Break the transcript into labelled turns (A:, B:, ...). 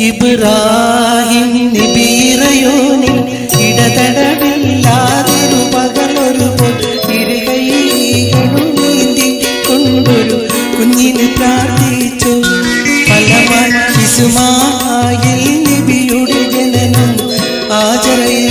A: ഇബ്രാഹിം നിബീറയോനിൽ ഇടതടവില്ലാതൊരു പകലൊരു പോൽ ഇരുകൈകളും നീന്തി കൊണ്ടൊരു കുഞ്ഞിന് പ്രാർത്ഥിച്ചു. പല ശിശുമായിൽ നിബിയുടെ ജനനം ആചരയിൽ